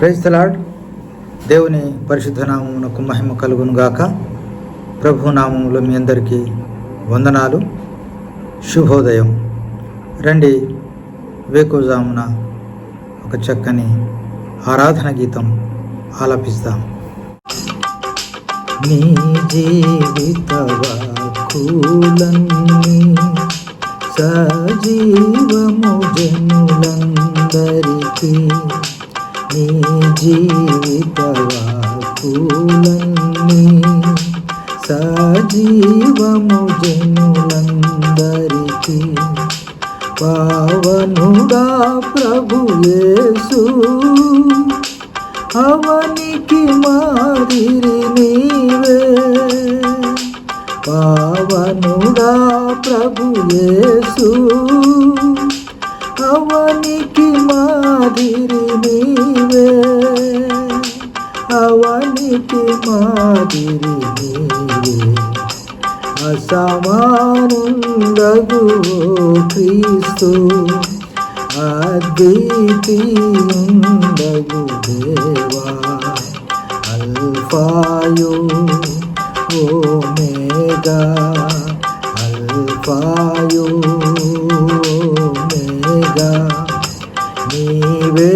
Praise తలాడ్ దేవుని పరిశుద్ధ నామమునకు మహిమ కలుగును గాక. ప్రభు మీ అందరికీ వందనాలు. శుభోదయం. రండి వేకుజామున ఒక చక్కని ఆరాధన గీతం ఆలపిస్తాం. నీ జీవిత వాక్కులన్నీ సజీవము జనులందరికీ నీ జీవిత సజీవము జనులందరికీ పావనుడా ప్రభు యేసు. అవనికి మాదిరి నీవే. పావనుడా ప్రభు యేసు. అవనికి మాదిరి నీవే. అసమానుండగు క్రీస్తు అద్వితీయుండగు దేవా. అల్ఫాయో ఓమేగా అల్ఫాయో ఓమేగా. నీవే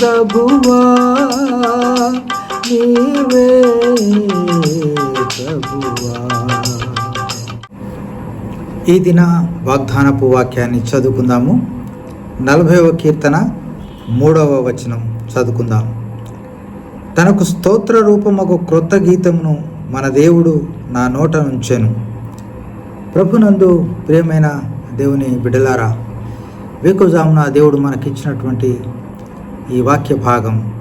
ప్రభువా. ఈ దిన వాగ్దానపు వాక్యాన్ని చదువుకుందాము. నలభైవ కీర్తన మూడవ వచనం చదువుకుందాం. తనకు స్తోత్ర రూపమగు క్రొత్త గీతమును మన దేవుడు నా నోట నుంచెను ప్రభునందు ప్రియమైన దేవుని బిడలారా వేకుజామున దేవుడు మనకిచ్చినటువంటి ఈ వాక్య భాగం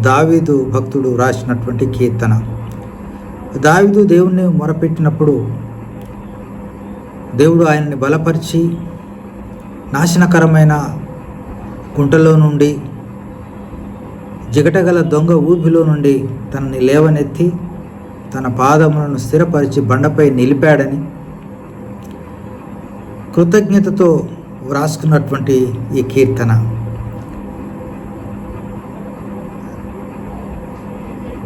దావీదు భక్తుడు రాసినటువంటి కీర్తన. దావీదు దేవుణ్ణి మొరపెట్టినప్పుడు దేవుడు ఆయన్ని బలపరిచి నాశనకరమైన గుంటలో నుండి జిగటగల దొంగ ఊపిలో నుండి తనని లేవనెత్తి తన పాదములను స్థిరపరిచి బండపై నిలిపాడని కృతజ్ఞతతో వ్రాసుకున్నటువంటి ఈ కీర్తన.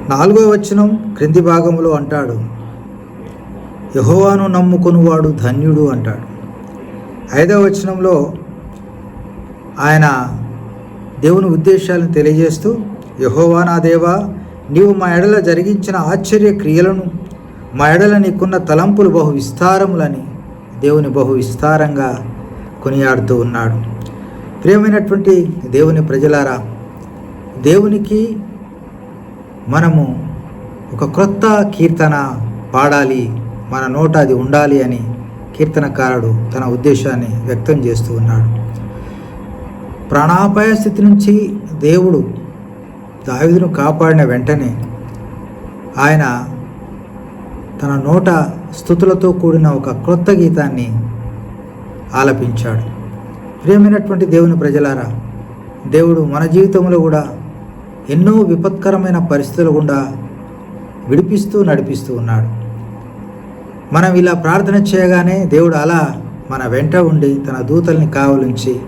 నాలుగో వచనం క్రింది భాగంలో అంటాడు యహోవాను నమ్ముకునివాడు ధన్యుడు అంటాడు. ఐదవ వచనంలో ఆయన దేవుని ఉద్దేశాలను తెలియజేస్తూ యహోవా నా దేవా నీవు మా ఎడల జరిగించిన ఆశ్చర్య క్రియలను మా ఎడల నీకున్న తలంపులు బహు విస్తారములని దేవుని బహు విస్తారంగా కొనియాడుతూ ఉన్నాడు. ప్రియమైనటువంటి దేవుని ప్రజలారా దేవునికి మనము ఒక క్రొత్త కీర్తన పాడాలి మన నోట అది ఉండాలి అని కీర్తనకారుడు తన ఉద్దేశాన్ని వ్యక్తం చేస్తూ ఉన్నాడు. ప్రాణాపాయ స్థితి నుంచి దేవుడు దావిదును కాపాడిన వెంటనే ఆయన తన నోట స్థుతులతో కూడిన ఒక క్రొత్త గీతాన్ని ఆలపించాడు. ప్రియమైనటువంటి దేవుని ప్రజలారా దేవుడు మన జీవితంలో కూడా ఎన్నో విపత్కరమైన పరిస్థితుల గుండా విడిపిస్తూ నడిపిస్తూ ఉన్నాడు. మనం ఇలా ప్రార్థన చేయగానే దేవుడు అలా మన వెంట ఉండి తన దూతల్ని కావలించి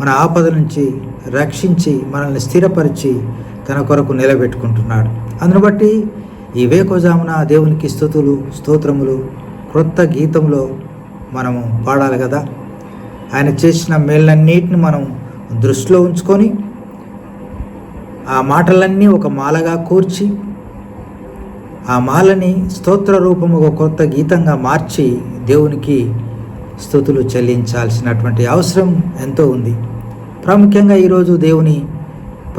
మన ఆపద నుంచి రక్షించి మనల్ని స్థిరపరిచి తన కొరకు నిలబెట్టుకుంటున్నాడు. అందును బట్టి ఈ వేకోజామున దేవునికి స్థుతులు స్తోత్రములు క్రొత్త గీతంలో మనము పాడాలి కదా? ఆయన చేసిన మేళ్ళన్నిటిని మనం దృష్టిలో ఉంచుకొని ఆ మాటలన్నీ ఒక మాలగా కూర్చి ఆ మాలని స్తోత్ర రూపముగా ఒక కొత్త గీతంగా మార్చి దేవునికి స్థుతులు చెల్లించాల్సినటువంటి అవసరం ఎంతో ఉంది. ప్రాముఖ్యంగా ఈరోజు దేవుని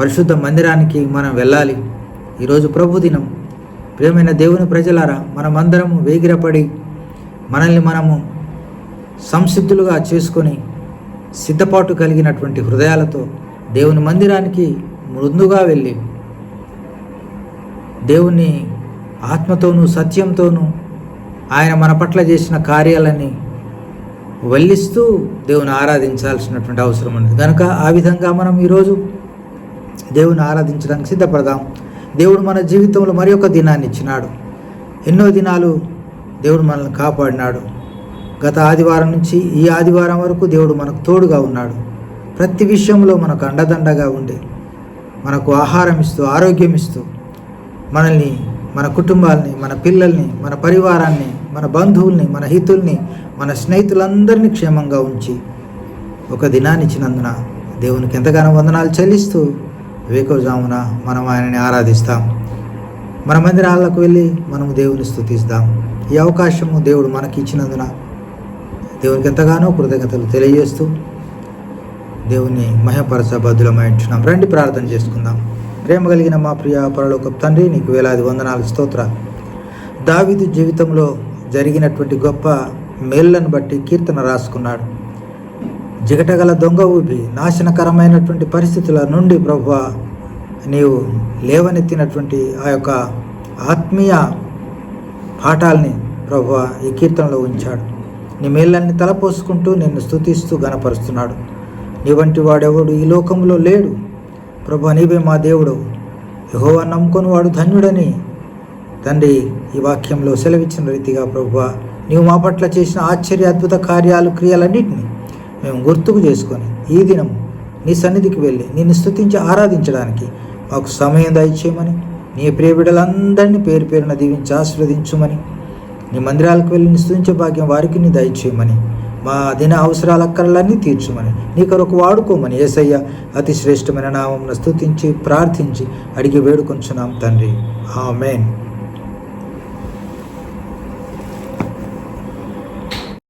పరిశుద్ధ మందిరానికి మనం వెళ్ళాలి. ఈరోజు ప్రభు దినం ప్రియమైన దేవుని ప్రజలారా మనమందరము వేగిరపడి మనల్ని మనము సంసిద్ధులుగా చేసుకొని సిద్ధపాటు కలిగినటువంటి హృదయాలతో దేవుని మందిరానికి ముందుగా వెళ్ళి దేవుని ఆత్మతోనూ సత్యంతోనూ ఆయన మన పట్ల చేసిన కార్యాలని వల్లిస్తూ దేవుని ఆరాధించాల్సినటువంటి అవసరం ఉంది కనుక ఆ విధంగా మనం ఈరోజు దేవుని ఆరాధించడానికి సిద్ధపడదాం. దేవుడు మన జీవితంలో మరి ఒక దినాన్ని ఇచ్చినాడు. ఎన్నో దినాలు దేవుడు మనల్ని కాపాడినాడు. గత ఆదివారం నుంచి ఈ ఆదివారం వరకు దేవుడు మనకు తోడుగా ఉన్నాడు. ప్రతి విషయంలో మనకు అండదండగా ఉండి మనకు ఆహారం ఇస్తూ ఆరోగ్యం ఇస్తూ మనల్ని మన కుటుంబాలని మన పిల్లల్ని మన పరివారాన్ని మన బంధువుల్ని మన హితుల్ని మన స్నేహితులందరినీ క్షేమంగా ఉంచి ఒక దినాన్ని ఇచ్చినందున దేవునికి ఎంతగానో వందనాలు చెల్లిస్తూ వేకోజామున మనం ఆయనని ఆరాధిస్తాం. మన మందిరాలకు వెళ్ళి మనము దేవుని స్థుతిస్తాం ఈ అవకాశము దేవుడు మనకి ఇచ్చినందున దేవునికి ఎంతగానో కృతజ్ఞతలు తెలియజేస్తూ దేవుని మహపరచబద్ధులమైంటున్నాం రండి ప్రార్థన చేసుకుందాం. ప్రేమ కలిగిన మా ప్రియ పరలోక తండ్రి నీకు వేలాది వందనాలు స్తోత్రాలు దావిదు జీవితంలో జరిగినటువంటి గొప్ప మేళ్ళను బట్టి కీర్తన రాసుకున్నాడు. జిగటగల దొంగ ఊపి నాశనకరమైనటువంటి పరిస్థితుల నుండి ప్రభు నీవు లేవనెత్తినటువంటి ఆ యొక్క ఆత్మీయ పాఠాలని ప్రభు ఈ కీర్తనలో ఉంచాడు. నీ మేళ్ళన్ని తలపోసుకుంటూ నిన్ను స్తుతిస్తూ గనపరుస్తున్నాడు నీ వంటి వాడెవడు ఈ లోకంలో లేడు. ప్రభు నీవే మా దేవుడు. యహోవా నమ్ముకొని వాడు ధన్యుడని తండ్రి ఈ వాక్యంలో సెలవిచ్చిన రీతిగా ప్రభు నీవు మా పట్ల చేసిన ఆశ్చర్య అద్భుత కార్యాలు క్రియలన్నింటినీ మేము గుర్తుకు చేసుకొని ఈ దినం నీ సన్నిధికి వెళ్ళి నిన్ను స్థుతించి ఆరాధించడానికి మాకు సమయం దయచేయమని నీ ప్రియ బిడ్డలందరినీ పేరు పేరున దీవించి ఆశీర్వదించుమని నీ మందిరాలకు వెళ్ళి నీ భాగ్యం వారికి నీ దయచేయమని మా దిన అవసరాల అక్కర్లన్నీ తీర్చుమని. నీ కొరకు వాడుకోమని ఏసయ్య అతి శ్రేష్టమైన నామం స్తుతించి ప్రార్థించి అడిగి వేడుకొంచున్నాం తండ్రి. ఆమెన్.